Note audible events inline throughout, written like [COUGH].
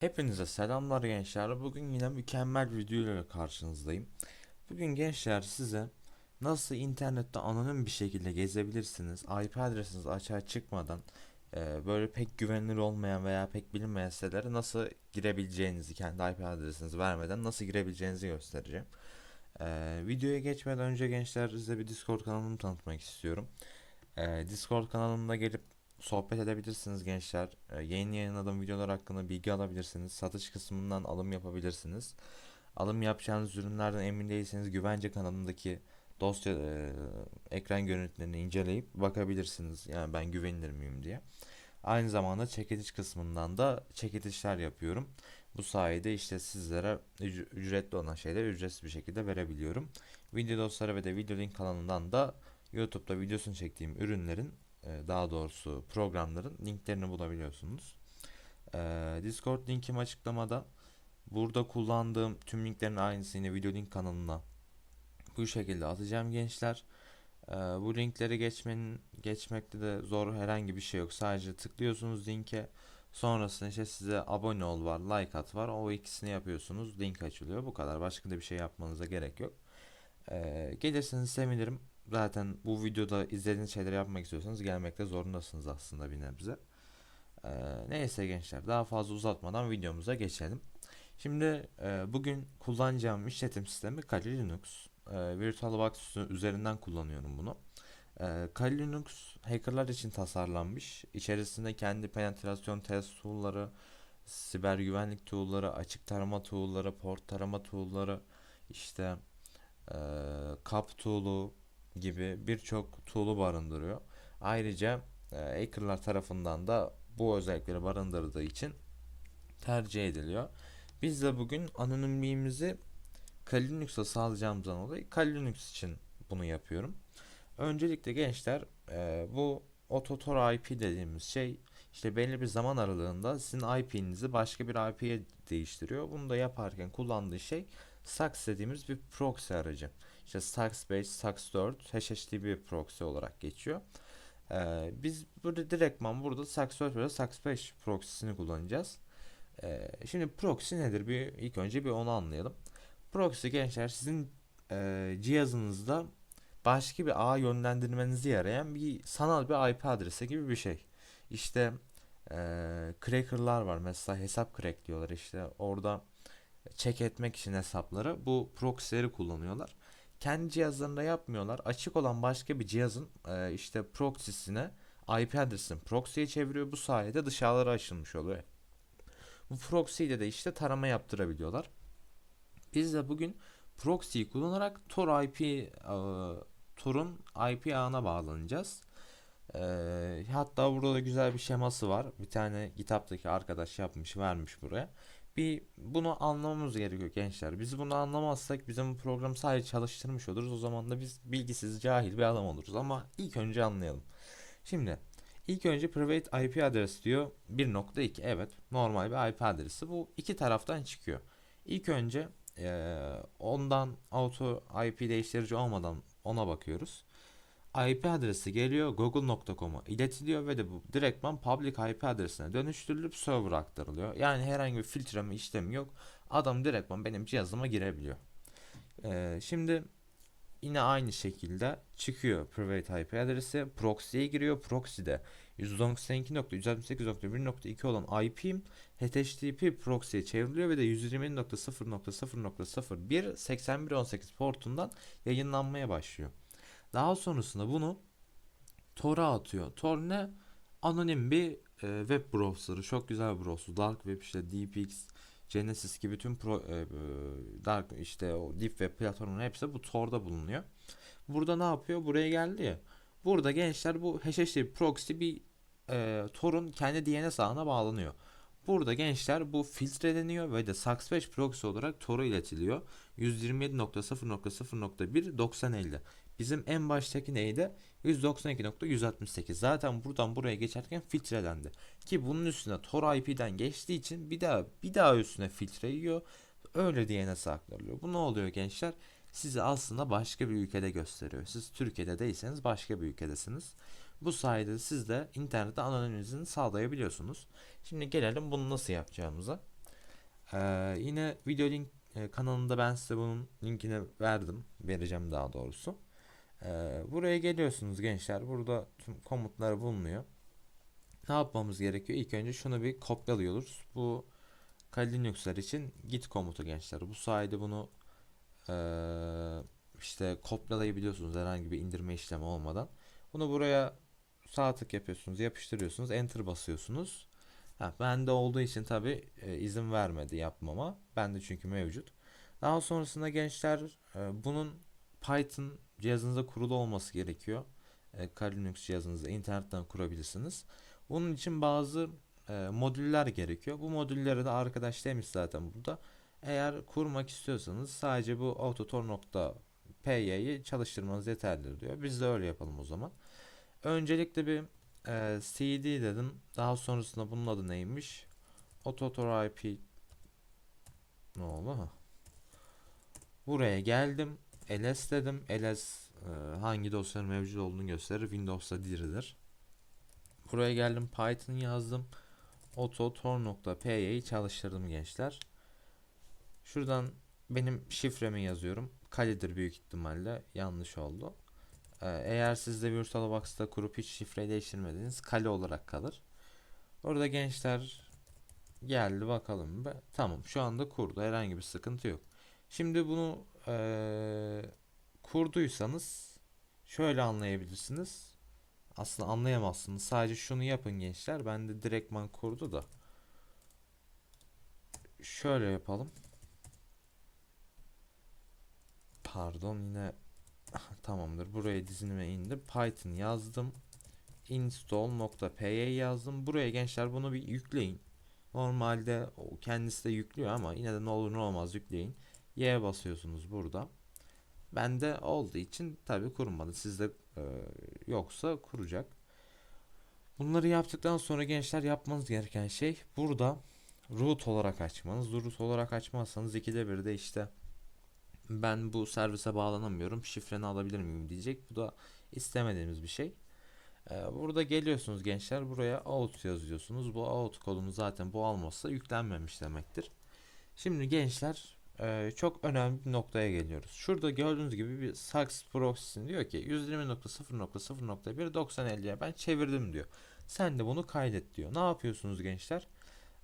Hepinize selamlar gençler. Bugün yine mükemmel bir video ile karşınızdayım. Bugün gençler size nasıl internette anonim bir şekilde gezebilirsiniz, IP adresiniz açığa çıkmadan e, böyle pek güvenilir olmayan veya pek bilinmeyen sitelere nasıl girebileceğinizi, kendi IP adresinizi vermeden nasıl girebileceğinizi göstereceğim. E, videoya geçmeden önce gençler size bir Discord kanalımı tanıtmak istiyorum. E, Discord kanalımda gelip sohbet edebilirsiniz gençler. Ee, yeni yayınladığım videolar hakkında bilgi alabilirsiniz. Satış kısmından alım yapabilirsiniz. Alım yapacağınız ürünlerden emin değilseniz güvence kanalındaki dosya e, ekran görüntülerini inceleyip bakabilirsiniz. Yani ben güvenilir miyim diye. Aynı zamanda çekiliş kısmından da çekilişler yapıyorum. Bu sayede işte sizlere üc- ücretli olan şeyleri ücretsiz bir şekilde verebiliyorum. Video dosyaları ve de video link kanalından da YouTube'da videosunu çektiğim ürünlerin e, daha doğrusu programların linklerini bulabiliyorsunuz. E, Discord linkim açıklamada. Burada kullandığım tüm linklerin aynısını video link kanalına bu şekilde atacağım gençler. E, bu linkleri geçmenin geçmekte de zor herhangi bir şey yok. Sadece tıklıyorsunuz linke. Sonrasında işte size abone ol var, like at var. O ikisini yapıyorsunuz. Link açılıyor. Bu kadar. Başka da bir şey yapmanıza gerek yok. E, gelirseniz sevinirim. Zaten bu videoda izlediğiniz şeyleri yapmak istiyorsanız gelmekte zorundasınız aslında bir nebze. Ee, neyse gençler daha fazla uzatmadan videomuza geçelim. Şimdi e, bugün kullanacağım işletim sistemi Kali Linux. E, VirtualBox üzerinden kullanıyorum bunu. E, Kali Linux hackerlar için tasarlanmış. İçerisinde kendi penetrasyon test tool'ları, siber güvenlik tool'ları, açık tarama tool'ları, port tarama tool'ları, işte e, kap tool'u, gibi birçok tool'u barındırıyor. Ayrıca e, hackerlar tarafından da bu özellikleri barındırdığı için tercih ediliyor. Biz de bugün anonimliğimizi Kali Linux'a sağlayacağımızdan dolayı Kali Linux için bunu yapıyorum. Öncelikle gençler e, bu Autotor IP dediğimiz şey işte belli bir zaman aralığında sizin IP'nizi başka bir IP'ye değiştiriyor. Bunu da yaparken kullandığı şey SAX dediğimiz bir proxy aracı. İşte SAX 5, SAX 4, HHTTP proxy olarak geçiyor. Ee, biz burada direktman burada SAX 4 ve SAX 5 proxy'sini kullanacağız. Ee, şimdi proxy nedir? Bir ilk önce bir onu anlayalım. Proxy gençler sizin e, cihazınızda başka bir ağ yönlendirmenizi yarayan bir sanal bir IP adresi gibi bir şey. İşte e, cracker'lar var. Mesela hesap crack diyorlar işte. Orada check etmek için hesapları bu proxy'leri kullanıyorlar kendi cihazlarında yapmıyorlar. Açık olan başka bir cihazın e, işte proxy'sine IP adresini proxy'ye çeviriyor. Bu sayede dışarılara açılmış oluyor. Bu proxy ile de işte tarama yaptırabiliyorlar. Biz de bugün proxy'yi kullanarak Tor IP e, Tor'un IP ağına bağlanacağız. E, hatta burada da güzel bir şeması var. Bir tane GitHub'daki arkadaş yapmış, vermiş buraya bir bunu anlamamız gerekiyor gençler. Biz bunu anlamazsak bizim bu programı sadece çalıştırmış oluruz. O zaman da biz bilgisiz, cahil bir adam oluruz. Ama ilk önce anlayalım. Şimdi ilk önce private IP adresi diyor 1.2. Evet normal bir IP adresi. Bu iki taraftan çıkıyor. İlk önce e, ondan auto IP değiştirici olmadan ona bakıyoruz. IP adresi geliyor google.com'a iletiliyor ve de bu direktman public IP adresine dönüştürülüp server aktarılıyor. Yani herhangi bir filtreme işlemi yok. Adam direktman benim cihazıma girebiliyor. Ee, şimdi yine aynı şekilde çıkıyor private IP adresi proxy'ye giriyor. Proxy'de 192.168.1.2 olan IP'm HTTP proxy'ye çevriliyor ve de 120.0.0.01 8118 portundan yayınlanmaya başlıyor. Daha sonrasında bunu Tor'a atıyor. Tor ne? Anonim bir e, web browser'ı. Çok güzel bir browser. Dark Web işte DeepX, Genesis gibi tüm pro, e, dark işte o deep web platformunun hepsi bu Tor'da bulunuyor. Burada ne yapıyor? Buraya geldi ya. Burada gençler bu HTTP proxy bir e, Tor'un kendi DNS ağına bağlanıyor. Burada gençler bu filtreleniyor ve de SAX5 proxy olarak Tor'a iletiliyor. 127.0.0.1 9050. Bizim en baştaki neydi? 192.168. Zaten buradan buraya geçerken filtrelendi. Ki bunun üstüne Tor IP'den geçtiği için bir daha bir daha üstüne filtre yiyor. Öyle DNS aktarılıyor. Bu ne oluyor gençler? Sizi aslında başka bir ülkede gösteriyor. Siz Türkiye'de değilseniz başka bir ülkedesiniz. Bu sayede siz de internette anonimizini sağlayabiliyorsunuz. Şimdi gelelim bunu nasıl yapacağımıza. Ee, yine video link e, kanalında ben size bunun linkini verdim. Vereceğim daha doğrusu. Ee, buraya geliyorsunuz gençler. Burada tüm komutlar bulunuyor. Ne yapmamız gerekiyor? İlk önce şunu bir kopyalıyoruz. Bu Kali Linux'lar için git komutu gençler. Bu sayede bunu eee, işte kopyalayabiliyorsunuz herhangi bir indirme işlemi olmadan. Bunu buraya sağ tık yapıyorsunuz, yapıştırıyorsunuz, enter basıyorsunuz. Ha, bende olduğu için tabi izin vermedi yapmama. Bende çünkü mevcut. Daha sonrasında gençler e, bunun Python cihazınıza kurulu olması gerekiyor. E, Kali Linux cihazınızda internetten kurabilirsiniz. Bunun için bazı e, modüller gerekiyor. Bu modülleri de arkadaş demiş zaten burada. Eğer kurmak istiyorsanız sadece bu autotor.py'yi çalıştırmanız yeterlidir diyor. Biz de öyle yapalım o zaman. Öncelikle bir e, cd dedim. Daha sonrasında bunun adı neymiş? Autotor IP ne oldu? Buraya geldim. Ls dedim. ls e, hangi dosyanın mevcut olduğunu gösterir. Windows'ta diridir. Buraya geldim. Python yazdım. autotor.py'yi çalıştırdım gençler. Şuradan benim şifremi yazıyorum. Kalidir büyük ihtimalle. Yanlış oldu. Ee, eğer siz de VirtualBox'ta kurup hiç şifreyi değiştirmediniz kale olarak kalır. Orada gençler geldi bakalım. Be. Tamam şu anda kurdu. Herhangi bir sıkıntı yok. Şimdi bunu ee, kurduysanız şöyle anlayabilirsiniz. Aslında anlayamazsınız. Sadece şunu yapın gençler. Ben de direktman kurdu da. Şöyle yapalım. Pardon yine [LAUGHS] tamamdır. Buraya dizinime indi. Python yazdım. install.py yazdım. Buraya gençler bunu bir yükleyin. Normalde kendisi de yüklüyor ama yine de ne olur ne olmaz yükleyin. Y basıyorsunuz burada. Bende olduğu için tabi kurmadı. Sizde e, yoksa kuracak. Bunları yaptıktan sonra gençler yapmanız gereken şey burada root olarak açmanız. Root olarak açmazsanız ikide bir de işte ben bu servise bağlanamıyorum şifreni alabilir miyim diyecek. Bu da istemediğimiz bir şey. Ee, burada geliyorsunuz gençler buraya out yazıyorsunuz. Bu out kodunu zaten bu almazsa yüklenmemiş demektir. Şimdi gençler e, çok önemli bir noktaya geliyoruz. Şurada gördüğünüz gibi bir Saks proxy'sin diyor ki 120.0.0.1 9050'ye ben çevirdim diyor. Sen de bunu kaydet diyor. Ne yapıyorsunuz gençler?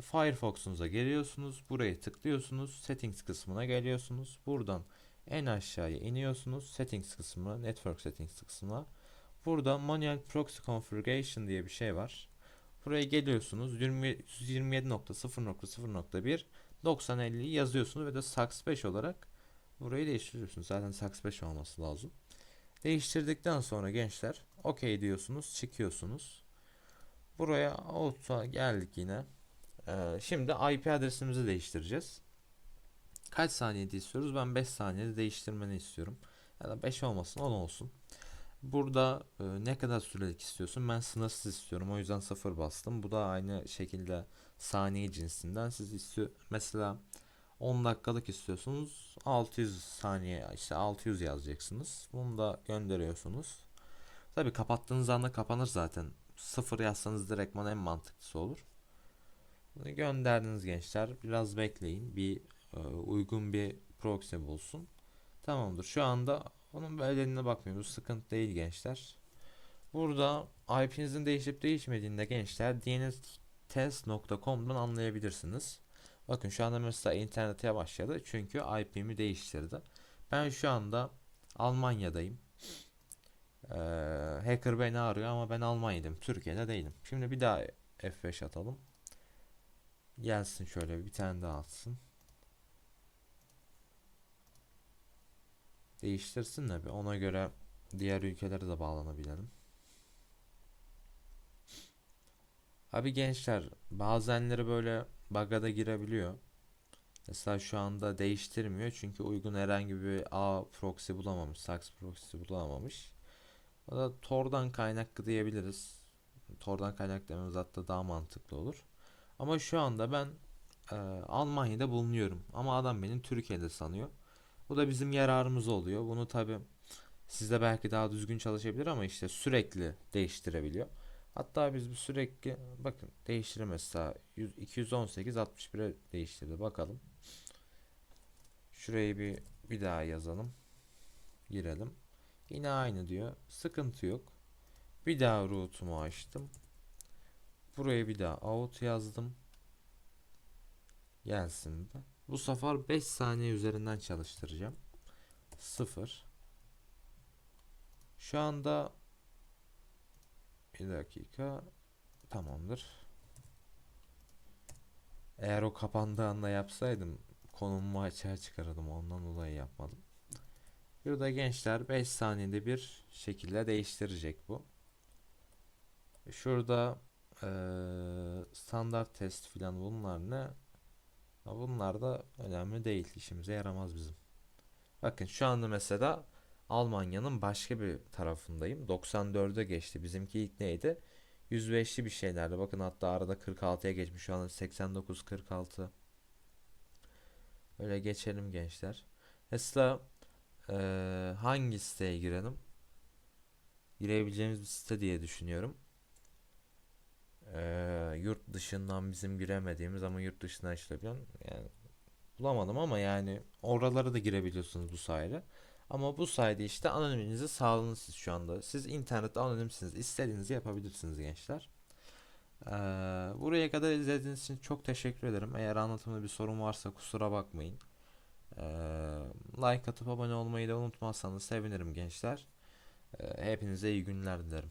Firefox'unuza geliyorsunuz. Buraya tıklıyorsunuz. Settings kısmına geliyorsunuz. Buradan en aşağıya iniyorsunuz. Settings kısmına, Network Settings kısmına. Burada Manual Proxy Configuration diye bir şey var. Buraya geliyorsunuz. 127.0.0.1 9050'yi yazıyorsunuz ve de SAX 5 olarak burayı değiştiriyorsunuz. Zaten SAX 5 olması lazım. Değiştirdikten sonra gençler OK diyorsunuz, çıkıyorsunuz. Buraya out'a geldik yine. Ee, şimdi IP adresimizi değiştireceğiz. Kaç saniyede istiyoruz? Ben 5 saniyede değiştirmeni istiyorum. Ya da 5 olmasın 10 olsun. Burada e, ne kadar sürelik istiyorsun? Ben sınırsız istiyorum. O yüzden 0 bastım. Bu da aynı şekilde saniye cinsinden. Siz istiyor mesela 10 dakikalık istiyorsunuz. 600 saniye işte 600 yazacaksınız. Bunu da gönderiyorsunuz. Tabi kapattığınız anda kapanır zaten. 0 yazsanız direktman en mantıklısı olur. Bunu gönderdiniz gençler. Biraz bekleyin. Bir e, uygun bir proxy bulsun. Tamamdır. Şu anda onun bedeline bakmıyoruz. Sıkıntı değil gençler. Burada IP'nizin değişip değişmediğinde gençler dnstest.com'dan anlayabilirsiniz. Bakın şu anda mesela internete başladı. Çünkü IP'mi değiştirdi. Ben şu anda Almanya'dayım. Ee, hacker beni arıyor ama ben Almanya'dayım. Türkiye'de değilim. Şimdi bir daha F5 atalım. Gelsin şöyle bir tane daha atsın. Değiştirsin de bir ona göre diğer ülkelere de bağlanabilirim. Abi gençler bazenleri böyle bug'a da girebiliyor. Mesela şu anda değiştirmiyor çünkü uygun herhangi bir A proxy bulamamış, Sax proxy bulamamış. O da Tor'dan kaynaklı diyebiliriz. Tor'dan kaynaklı dememiz hatta daha mantıklı olur. Ama şu anda ben e, Almanya'da bulunuyorum. Ama adam beni Türkiye'de sanıyor. Bu da bizim yararımız oluyor. Bunu tabi sizde belki daha düzgün çalışabilir ama işte sürekli değiştirebiliyor. Hatta biz bu sürekli bakın 100, 218 61'e değiştirdi. Bakalım. Şurayı bir bir daha yazalım. Girelim. Yine aynı diyor. Sıkıntı yok. Bir daha route'umu açtım. Buraya bir daha out yazdım. Gelsin bu. Bu sefer 5 saniye üzerinden çalıştıracağım. 0 Şu anda bir dakika tamamdır. Eğer o kapandığı anda yapsaydım konumumu açığa çıkarırdım. Ondan dolayı yapmadım. Burada gençler 5 saniyede bir şekilde değiştirecek bu. Şurada eee, standart test filan bunlar ne? Bunlar da önemli değil. işimize yaramaz bizim. Bakın şu anda mesela Almanya'nın başka bir tarafındayım. 94'e geçti. Bizimki ilk neydi? 105'li bir şeylerdi. Bakın hatta arada 46'ya geçmiş. Şu anda 89 46. Öyle geçelim gençler. Mesela eee, hangi siteye girelim? Girebileceğimiz bir site diye düşünüyorum. Eee, yurt dışından bizim giremediğimiz ama yurt dışına açılabilen yani bulamadım ama yani oralara da girebiliyorsunuz bu sayede. Ama bu sayede işte anoniminizi sağladınız siz şu anda. Siz internette anonimsiniz. İstediğinizi yapabilirsiniz gençler. Eee, buraya kadar izlediğiniz için çok teşekkür ederim. Eğer anlatımda bir sorun varsa kusura bakmayın. Eee, like atıp abone olmayı da unutmazsanız sevinirim gençler. Eee, hepinize iyi günler dilerim.